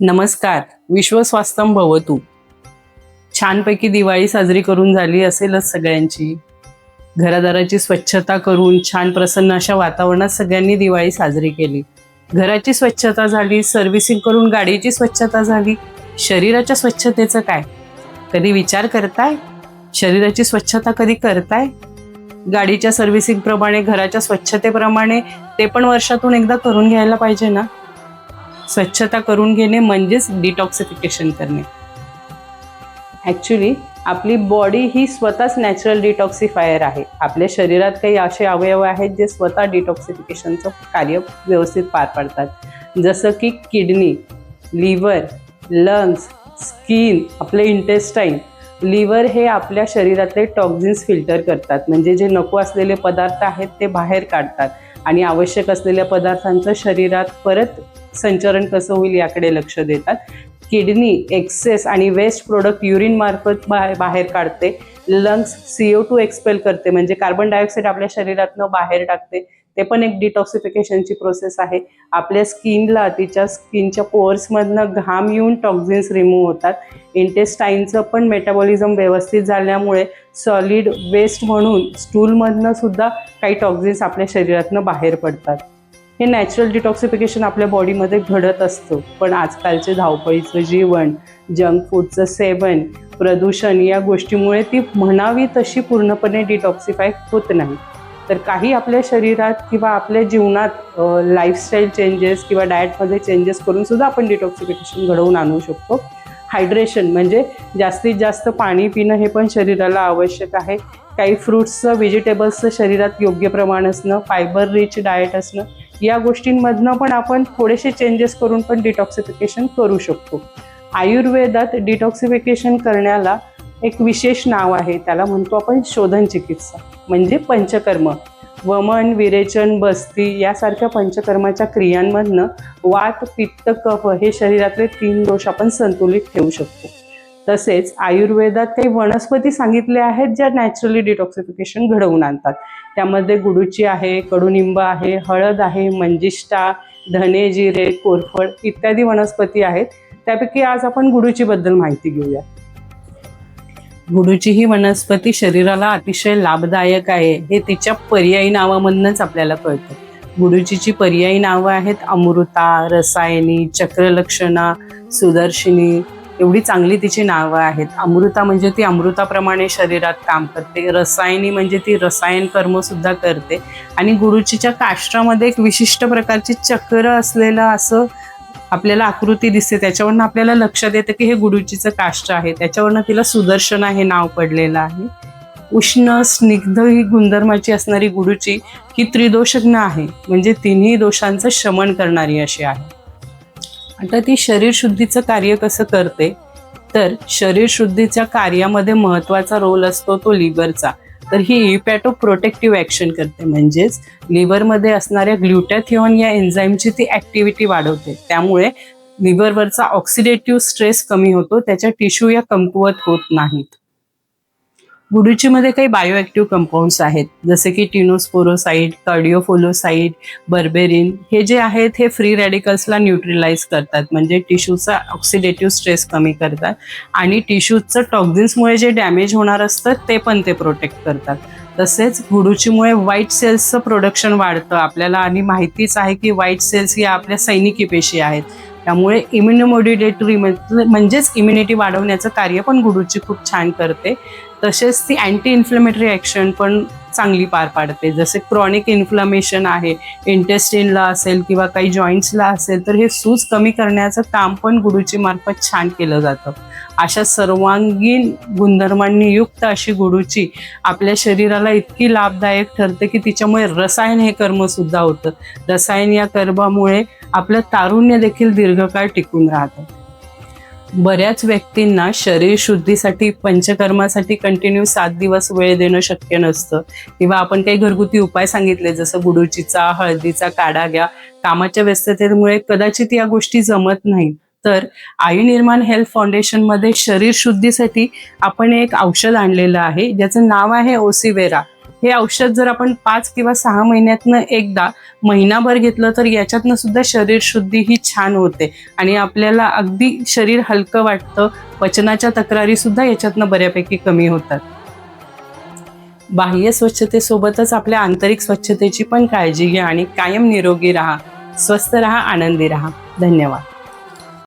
नमस्कार विश्व स्वास्थ्यम भवतु. छानपैकी दिवाळी साजरी करून झाली असेलच सगळ्यांची. घरादाराची स्वच्छता करून छान प्रसन्न अशा वातावरणात सगळ्यांनी दिवाळी साजरी केली. घराची स्वच्छता झाली सर्व्हिसिंग करून गाडीची स्वच्छता झाली. शरीराच्या स्वच्छतेचं काय? कधी विचार करताय? शरीराची स्वच्छता कधी करताय? गाडीच्या सर्व्हिसिंग प्रमाणे घराच्या स्वच्छतेप्रमाणे ते पण वर्षातून एकदा करून घ्यायला पाहिजे ना? स्वच्छता करून घेणे म्हणजेच डिटॉक्सिफिकेशन करणे. ॲक्च्युली आपली बॉडी ही स्वतःच नॅचरल डिटॉक्सिफायर आहे. आपल्या शरीरात काही असे अवयव आहेत जे स्वतः डिटॉक्सिफिकेशनचं कार्य व्यवस्थित पार पाडतात. जसं की किडनी लिव्हर लंग्स स्किन आपले इंटेस्टाईन लिव्हर हे आपल्या शरीरातले टॉक्झिन्स फिल्टर करतात. म्हणजे जे नको असलेले पदार्थ आहेत ते बाहेर काढतात. आणि आवश्यक असलेल्या पदार्थांचं शरीरात परत संचरण कसं होईल याकडे लक्ष देतात. किडनी एक्सेस आणि वेस्ट प्रोडक्ट युरिन मार्फत बाहेर बाहेर काढते. लंग्स सीओ टू एक्सपेल करते. म्हणजे कार्बन डायऑक्साईड आपल्या शरीरातनं बाहेर टाकते. ते पण एक डिटॉक्सिफिकेशनची प्रोसेस आहे. आपल्या स्किनला तिच्या स्किनच्या पोअर्समधनं घाम येऊन टॉक्झिन्स रिमूव्ह होतात. इंटेस्टाईनचं पण मेटाबॉलिझम व्यवस्थित झाल्यामुळे सॉलिड वेस्ट म्हणून स्टूलमधनं सुद्धा काही टॉक्झिन्स आपल्या शरीरातनं बाहेर पडतात. हे नॅचरल डिटॉक्सिफिकेशन आपल्या बॉडीमध्ये घडत असतं. पण आजकालचे धावपळीचं जीवन जंक फूडचं सेवन प्रदूषण या गोष्टीमुळे ती म्हणावी तशी पूर्णपणे डिटॉक्सिफाय होत नाही. तर काही आपल्या शरीरात किंवा आपल्या जीवनात लाईफस्टाईल चेंजेस किंवा डाएटमध्ये चेंजेस करून सुद्धा आपण डिटॉक्सिफिकेशन घडवून आणू शकतो. हायड्रेशन म्हणजे जास्तीत जास्त पाणी पिणं हे पण शरीराला आवश्यक आहे. काही फ्रुट्सचं व्हेजिटेबल्सचं शरीरात योग्य प्रमाण असणं फायबर रिच डाएट असणं या गोष्टींमधनं पण आपण थोडेसे चेंजेस करून पण डिटॉक्सिफिकेशन करू शकतो. आयुर्वेदात डिटॉक्सिफिकेशन करण्याला एक विशेष नाव आहे त्याला म्हणतो आपण शोधन चिकित्सा म्हणजे पंचकर्म. वमन विरेचन बस्ती यासारख्या पंचकर्माच्या क्रियांमधनं वात पित्त कफ हे शरीरातले तीन दोष आपण संतुलित ठेवू शकतो. तसेच आयुर्वेदात काही वनस्पती सांगितले आहेत ज्या नॅचरली डिटॉक्सिफिकेशन घडवून आणतात. त्यामध्ये गुडूची आहे कडुनिंब आहे हळद आहे मंजिष्ठा धने जिरे कोरफड इत्यादी वनस्पती आहेत. त्यापैकी आज आपण गुडूची बद्दल माहिती घेऊया. गुडूची ही वनस्पती शरीराला अतिशय लाभदायक आहे हे तिच्या पर्यायी नावामधनच आपल्याला कळतं. गुडूचीची पर्यायी नावं आहेत अमृता रसायनी चक्रलक्षणा सुदर्शिनी एवढी चांगली तिची नावं आहेत. अमृता म्हणजे ती अमृताप्रमाणे शरीरात काम करते रसायनी म्हणजे ती रसायन कर्म सुद्धा करते आणि गुरुचीच्या काष्ट्रामध्ये एक विशिष्ट प्रकारची चक्र असलेलं असं आपल्याला आकृती दिसते त्याच्यावरनं आपल्याला लक्षात येतं की हे गुरुजीचं काष्ट आहे. त्याच्यावरनं तिला सुदर्शना हे नाव पडलेलं आहे. उष्ण स्निग्ध ही गुणधर्माची असणारी गुरुची ही त्रिदोषज्ञ आहे. म्हणजे तिन्ही दोषांचं शमन करणारी अशी आहे. आता ती शरीर शुद्धीचं कार्य कसं करते? तर शरीर शुद्धीच्या कार्यामध्ये महत्त्वाचा रोल असतो तो लिव्हरचा तर ही इपॅटो प्रोटेक्टिव्ह ॲक्शन करते. म्हणजेच लिव्हरमध्ये असणाऱ्या ग्ल्युटॅथिऑन या एन्झाईमची ती ॲक्टिव्हिटी वाढवते. त्यामुळे लिव्हरवरचा ऑक्सिडेटिव्ह स्ट्रेस कमी होतो. त्याच्या टिश्यू या कमकुवत होत नाहीत. गुडुचीमध्ये काही बायोॲक्टिव्ह कंपाऊंड्स आहेत. जसे की टिनोस्पोरोसाईड कार्डिओफोलोसाईड बर्बेरिन हे जे आहेत हे फ्री रॅडिकल्सला न्यूट्रिलाइज करतात. म्हणजे टिश्यूचा ऑक्सिडेटिव्ह स्ट्रेस कमी करतात. आणि टिश्यूजचं टॉक्झिन्समुळे जे डॅमेज होणार असतं ते पण ते प्रोटेक्ट करतात. तसेच गुडुचीमुळे व्हाईट सेल्सचं प्रोडक्शन वाढतं. आपल्याला आणि माहितीच आहे की व्हाईट सेल्स या आपल्या सैनिकी पेशी आहेत. त्यामुळे इम्युनोमोड्युलेटरी म्हणजेच इम्युनिटी वाढवण्याचं कार्य पण गुडूची खूप छान करते. तसेच ती अँटी इन्फ्लेमेटरी ॲक्शन पण चांगली पार पाडते. जसे क्रॉनिक इन्फ्लमेशन आहे इंटेस्टिनला असेल किंवा काही जॉईंट्सला असेल तर हे सूज कमी करण्याचं काम पण गुडूची मार्फत छान केलं जातं. अशा सर्वांगीण गुणधर्मांनी युक्त अशी गुडूची आपल्या शरीराला इतकी लाभदायक ठरते की तिच्यामुळे रसायन हे कर्म सुद्धा होतं. रसायन या कर्मामुळे आपलं तारुण्य देखील दीर्घकाळ टिकून राहतं. बऱ्याच व्यक्तींना शरीर शुद्धीसाठी पंचकर्मासाठी कंटिन्यू सात दिवस वेळ देणं शक्य नसतं. किंवा आपण काही घरगुती उपाय सांगितले जसं गुडूचीचा हळदीचा काढा घ्या. कामाच्या व्यस्ततेमुळे कदाचित या गोष्टी जमत नाहीत. तर आयु निर्माण हेल्थ फाउंडेशनमध्ये शरीर शुद्धीसाठी आपण एक औषध आणलेलं आहे. ज्याचं नाव आहे ओसिवेरा. हे औषध जर आपण पाच किंवा सहा महिन्यातनं एकदा महिनाभर घेतलं तर याच्यातनं सुद्धा शरीर शुद्धी ही छान होते. आणि आपल्याला अगदी शरीर हलकं वाटतं. पचनाच्या तक्रारी सुद्धा याच्यातनं बऱ्यापैकी कमी होतात. बाह्य स्वच्छतेसोबतच आपल्या आंतरिक स्वच्छतेची पण काळजी घ्या आणि कायम निरोगी राहा. स्वस्थ राहा आनंदी राहा. धन्यवाद.